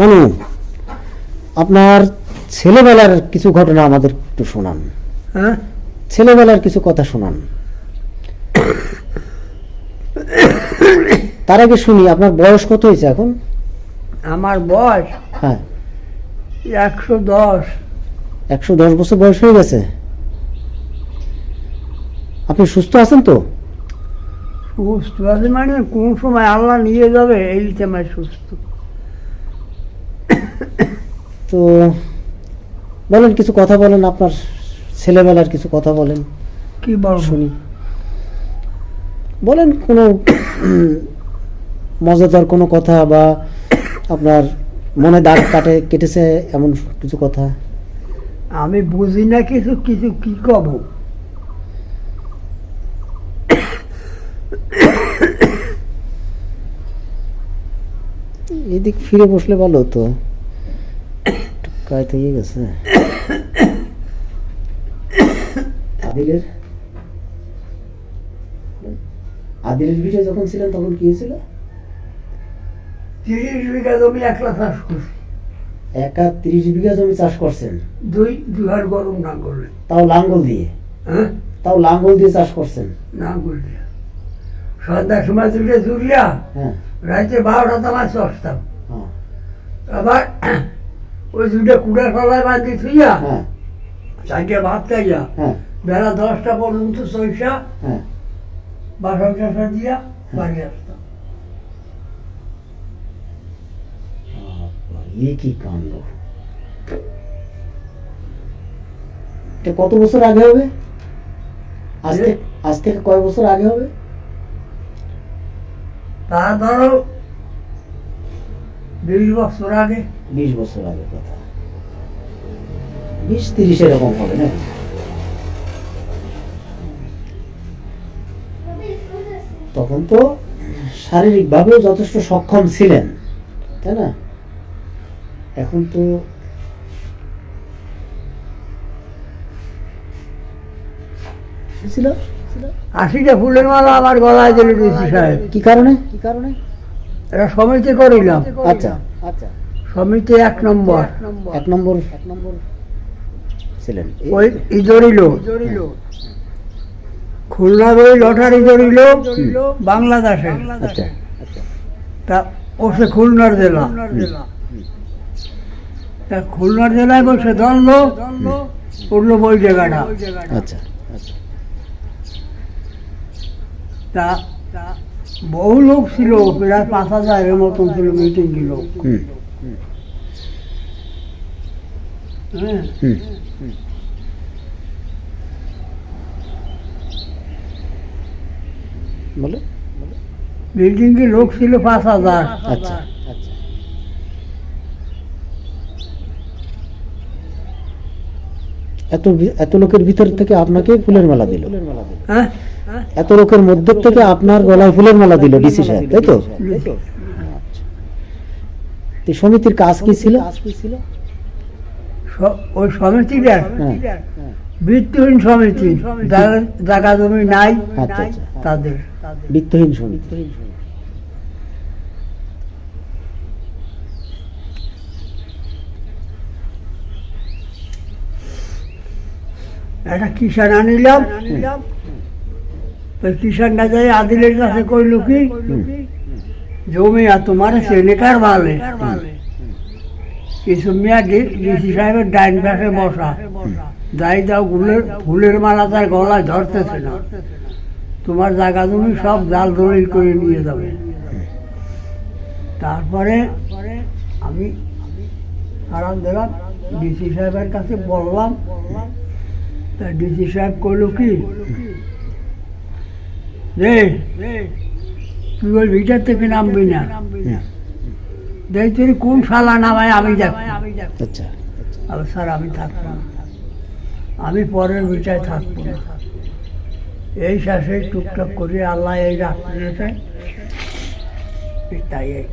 নানু আপনার ছেলেবেলার কিছু ঘটনা আমাদের একটু শোনান। হ্যাঁ? ছেলেবেলার কিছু কথা শোনান। তার আগে শুনি আপনার বয়স কত হয়েছে এখন? আমার বয়স? হ্যাঁ। একশো দশ। একশো দশ বছর বয়স হয়ে গেছে? আপনি সুস্থ আছেন তো? সুস্থ আছে মানে কোন সময় আল্লাহ নিয়ে যাবে এই সুস্থ। তো বলেন কিছু কথা বলেন আপনার ছেলেবেলার কিছু কথা বলেন। কি বলব? শুনি। বলেন কোনো মজাদার কোনো কথা বা আপনার মনে দাগ কাটে কেটেছে এমন কিছু কথা? আমি বুঝি না কিছু কিছু কি কব? এদিক ফিরে বসলে ভালো হতো। কায়তে ইয়ে গেছে। আদিলের? আদিলের বিষয়ে যখন ছিলেন তখন কি হয়েছিল? তিরিশ বিঘা জমি একলা চাষ করছি। একা তিরিশ বিঘা জমি চাষ করছেন? দুই দুহার গরম না করলে তাও লাঙ্গল দিয়ে? হ্যাঁ? তাও লাঙ্গল দিয়ে চাষ করছেন? না করলে সন্ধ্যার সময় দুটো জুড়িয়া হ্যাঁ। রাতে বারোটা তোমার চসতাম হ্যাঁ। আবার ওই দুটো ফলায় বাঁধি থুইয়া হ্যাঁ। ভাত খাইয়া হ্যাঁ। বেলা দশটা পর্যন্ত হ্যাঁ। বাসন দিয়া বাড়ি আসতাম। এ কি কাণ্ড? এটা কত বছর আগে হবে? আজ থেকে আজ থেকে কয় বছর আগে হবে? তা ধরো বিশ বছর আগে? বিশ বছর আগে কথা। বিশ তিরিশ এরকম হবে না তখন তো শারীরিকভাবেও যথেষ্ট সক্ষম ছিলেন তাই না? এখন তো ছিল আশিটা ফুলের মালা আমার গলায় দিল কি কারণে? কি কারণে? এটা সমিতি করিলাম। আচ্ছা আচ্ছা। সমিতি এক নম্বর। এক নম্বর। এক নম্বর ছিলেন। ওই ইদরিল খুলনার ওই লটারি ধরিল বাংলাদেশে। আচ্ছা আচ্ছা। তা ও সে খুলনার জেলা। তা খুলনার জেলায় বসে ধরলো উঠল ওই জায়গাটা। আচ্ছা আচ্ছা। তা বহু লোক ছিল প্রায় পাঁচ হাজারের মতন ছিল মিটিং ছিল হ্যাঁ। বলে। মিটিং লোক ছিল পাঁচ হাজার। আচ্ছা। আচ্ছা এত এত লোকের ভিতর থেকে আপনাকে ফুলের মালা দিল। হ্যাঁ? এত লোকের মধ্যে থেকে আপনার গলায় ফুলের মালা দিল ডিসি সাহেব তাই তো? সমিতির কাজ কি ছিল? ওই সমিতিটা হ্যাঁ। বৃত্তিহীন সমিতি। জায়গা জমি নাই। আচ্ছা আচ্ছা। তাদের। বৃত্তহীন সমিতি। একটা কিষান আনিলাম ওই কিষানটা যাই আদিলের কাছে কইল কি, জমি আর তোমার সেনেকার ভালে কিছু মিয়া ডিসি সাহেবের ডাইন পাশে বসা। যাই দাও ফুলের ফুলের মালা তার গলায় ধরতেছে না। তোমার জায়গা জমি সব জাল দলিল করে নিয়ে যাবে। তারপরে আমি আরাম দিলাম, ডিসি সাহেবের কাছে বললাম, তা ডিসি সাহেব কইল কি রে তুই ওই ভিটার থেকে নামবি না। দেখ তুই কোন শালা নামায় আমি দেখ। আচ্ছা আর স্যার আমি থাকব না। আমি পরের ভিটায় থাকব না। এই শ্বাসে টুকটাক করে আল্লাহ এই রাখতে তাই এই।